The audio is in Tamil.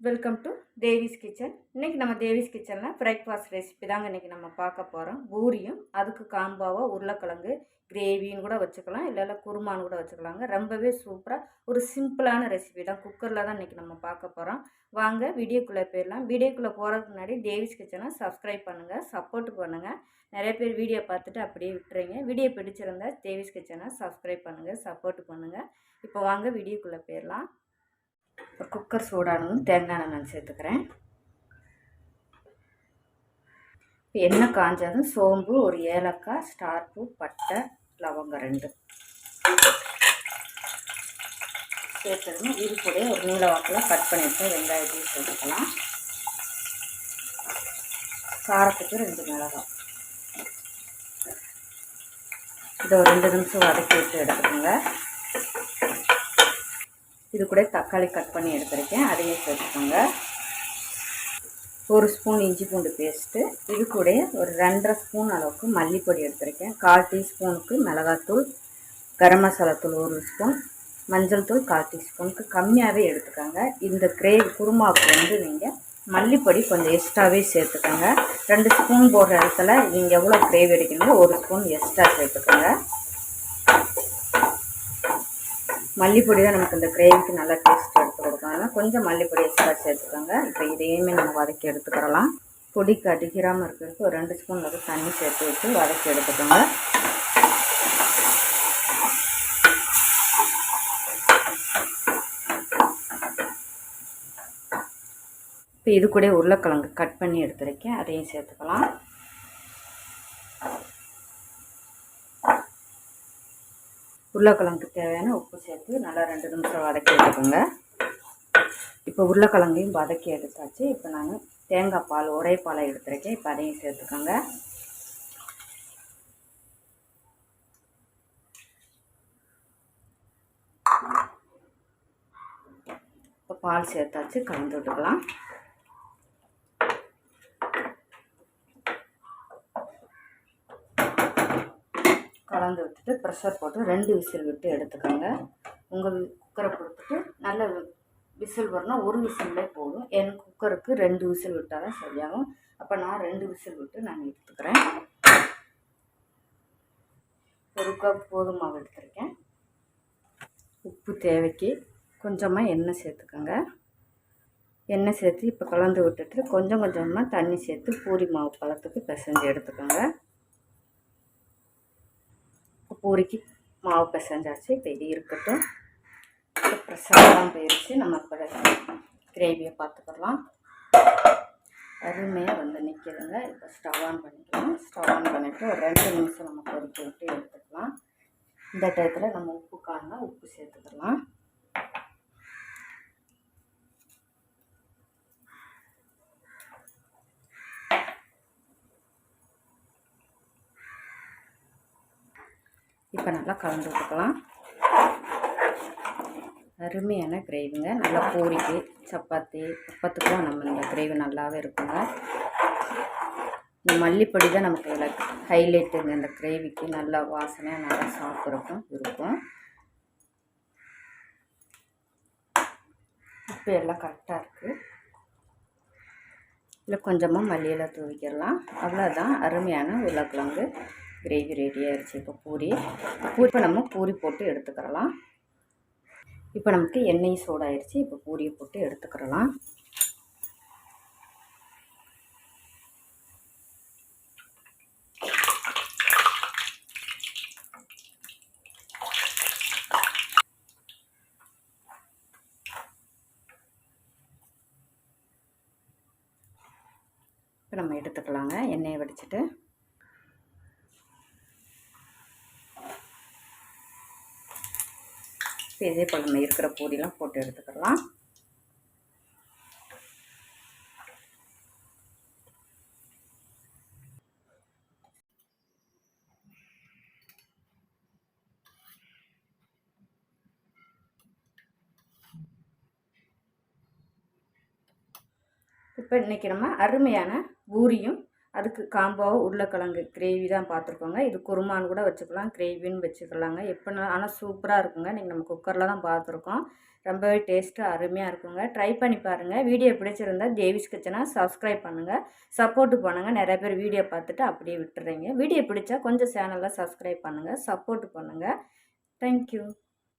வெல்கம் டு தேவிஸ் கிச்சன் இன்றைக்கி நம்ம தேவிஸ் கிச்சனில் பிரேக்ஃபாஸ்ட் ரெசிபி தாங்க இன்றைக்கி நம்ம பார்க்க போகிறோம் பூரியும் அதுக்கு காம்பாவாக உருளைக்கிழங்கு கிரேவின்னு கூட வச்சுக்கலாம். இல்லை இல்லை குருமான்னு கூட வச்சுக்கலாங்க. ரொம்பவே சூப்பராக ஒரு சிம்பிளான ரெசிபி தான். குக்கரில் தான் இன்றைக்கி நம்ம பார்க்க போகிறோம் வாங்க வீடியோக்குள்ளே போயிடலாம். வீடியோக்குள்ளே போகிறதுக்கு முன்னாடி தேவிஸ் கிச்சனை சப்ஸ்கிரைப் பண்ணுங்கள் சப்போர்ட் பண்ணுங்கள் நிறைய பேர் வீடியோ பார்த்துட்டு அப்படியே விட்டுறீங்க வீடியோ பிடிச்சிருந்தா தேவிஸ் கிச்சனை சப்ஸ்கிரைப் பண்ணுங்கள் சப்போர்ட் பண்ணுங்கள் இப்போ வாங்க வீடியோக்குள்ளே போயிடலாம். ஒரு குக்கர் சூடானதும் தேங்காய் எண்ணெய் நான் சேர்த்துக்கிறேன். இப்போ எண்ணெய் காஞ்சதும் சோம்பு ஒரு ஏலக்காய் ஸ்டார்பூ பட்டை லவங்கம் ரெண்டு. சேர்த்ததுமே இது கூட ஒரு நீல வாக்கில் கட் பண்ணிவிட்டு வெங்காயத்தையும் சேர்த்துக்கலாம். காரத்துக்கு ரெண்டு மிளகாய். இதை ஒரு ரெண்டு நிமிஷம் வதக்கி விட்டு எடுத்துக்கோங்க. இது கூட தக்காளி கட் பண்ணி எடுத்துருக்கேன். அதையும் சேர்த்துக்கோங்க. ஒரு ஸ்பூன் இஞ்சி பூண்டு பேஸ்ட்டு. இது கூட ஒரு ரெண்டரை ஸ்பூன் அளவுக்கு மல்லிப்பொடி எடுத்திருக்கேன். கால் டீஸ்பூனுக்கு மிளகாத்தூள் கரம் மசாலா தூள் ஒரு ஸ்பூன் மஞ்சள் தூள் கால் டீஸ்பூனுக்கு. கம்மியாகவே எடுத்துக்கோங்க. இந்த கிரேவி குருமாவுக்கு வந்து நீங்கள் மல்லிப்பொடி கொஞ்சம் எக்ஸ்ட்ராவே சேர்த்துக்கோங்க. ரெண்டு ஸ்பூன் போடுற இடத்துல நீங்கள் எவ்வளோ கிரேவி எடுக்கணுமோ ஒரு ஸ்பூன் எக்ஸ்ட்ரா சேர்த்துக்கோங்க. மல்லிப்பொடி தான் நமக்கு இந்த கிரேவிக்கு நல்லா டேஸ்ட் எடுத்து கொடுக்கும். அதனால் கொஞ்சம் மல்லிப்பொடி எக்ஸ்ட்ரா சேர்த்துக்கோங்க. இப்போ இதையுமே நம்ம வதக்கி எடுத்துக்கிறலாம். பொடி அடிக்கிறாமல் இருக்கிறதுக்கு ஒரு ரெண்டு ஸ்பூன் அளவுக்கு தண்ணி சேர்த்து விட்டு வதக்கி எடுத்துக்கோங்க. இப்போ இது கூட உருளைக்கிழங்கு கட் பண்ணி எடுத்துருக்கேன். அதையும் சேர்த்துக்கலாம். உருளைக்கிழங்குக்கு தேவையான உப்பு சேர்த்து நல்லா ரெண்டு நிமிஷம் வதக்கி எடுத்துக்கோங்க. இப்போ உருளைக்கிழங்கையும் வதக்கி எடுத்தாச்சு. இப்போ நான் தேங்காய் பால் ஒரே பாலை எடுத்துருக்கேன். இப்போ அதையும் சேர்த்துக்கோங்க. இப்போ பால் சேர்த்தாச்சு. கலந்து விட்டுக்கலாம். கலந்து விட்டுட்டு ப்ரெஷர் போட்டு ரெண்டு விசில் விட்டு எடுத்துக்கோங்க. உங்கள் குக்கரை கொடுத்துட்டு நல்ல விசில் வரணும் ஒரு விசில்லே போதும். என் குக்கருக்கு ரெண்டு விசில் விட்டால் தான் சரியாகும். அப்போ நான் ரெண்டு விசில் விட்டு நான் எடுத்துக்கிறேன். ஒரு கப் கோதுமாவு எடுத்திருக்கேன். உப்பு தேவைக்கு கொஞ்சமாக எண்ணெய் சேர்த்துக்கோங்க. எண்ணெய் சேர்த்து இப்போ கலந்து விட்டுட்டு கொஞ்சம் கொஞ்சமாக தண்ணி சேர்த்து பூரி மாவு பழத்துக்கு பிசைஞ்சு எடுத்துக்கோங்க. பூரிக்கு மாவு பிசைஞ்சாச்சு. இப்போ இது இருக்கட்டும். பிரசாதம் போயிடுச்சு நம்ம இப்போ கிரேவியை பார்த்துக்கலாம். அருமையாக வந்து நிற்கிதுங்க இப்போ ஸ்டவ் ஆன் பண்ணிக்கலாம். ஸ்டவ் ஆன் பண்ணிவிட்டு ஒரு ரெண்டு நிமிஷம் நம்ம கொதிக்க விட்டு எடுத்துக்கலாம். இந்த டயத்தில் நம்ம உப்பு காணா உப்பு சேர்த்துக்கலாம். இப்போ நல்லா கலந்து விட்டுக்கலாம் அருமையான கிரேவிங்க. நல்லா பூரிக்கு சப்பாத்தி அப்பத்துக்கும் நம்ம இந்த கிரேவி நல்லாவே இருக்குங்க. இந்த மல்லிப்பொடி தான் நமக்கு இதில் ஹைலைட்டுங்க இந்த கிரேவிக்கு நல்லா வாசனையாக நல்லா சாப்பிட்றக்கும் இருக்கும். உப்பு எல்லாம் கரெக்டாக இருக்குது இல்லை கொஞ்சமாக மல்லியெல்லாம் தூவிக்கிடலாம் அவ்வளோதான் அருமையான உருளைக்கிழங்கு. கிரேவி ரெடி இப்போ பூரி. பூரி இப்போ நம்ம பூரி போட்டு எடுத்துக்கிறலாம். இப்போ நமக்கு எண்ணெய் சூடாயிருச்சு. இப்போ பூரியை போட்டு எடுத்துக்கிறலாம். இப்போ நம்ம எடுத்துக்கலாங்க. எண்ணெயை வடிச்சிட்டு. இப்போ இதே போல் நம்ம இருக்கிற பூரிலாம் போட்டு எடுத்துக்கலாம். இப்போ இன்றைக்கி நம்ம அருமையான பூரியும் அதுக்கு காம்போவாக உருளைக்கிழங்கு கிரேவி தான் பார்த்துருக்கோங்க. இது குருமான்னு கூட வச்சுக்கலாம். கிரேவின்னு வச்சுக்கலாங்க. எப்போனா ஆனால் சூப்பராக இருக்குங்க. நீங்கள் நம்ம குக்கரில் தான் பார்த்துருக்கோம். ரொம்பவே டேஸ்ட்டு அருமையாக இருக்குங்க. ட்ரை பண்ணி பாருங்கள் வீடியோ பிடிச்சிருந்தா தேவிஸ் கிச்சனை சப்ஸ்கிரைப் பண்ணுங்கள் சப்போர்ட்டு பண்ணுங்கள் நிறைய பேர் வீடியோ பார்த்துட்டு அப்படியே விட்டுறீங்க. வீடியோ பிடிச்சா கொஞ்சம் சேனலில் சப்ஸ்கிரைப் பண்ணுங்கள் சப்போர்ட் பண்ணுங்கள் தேங்க்யூ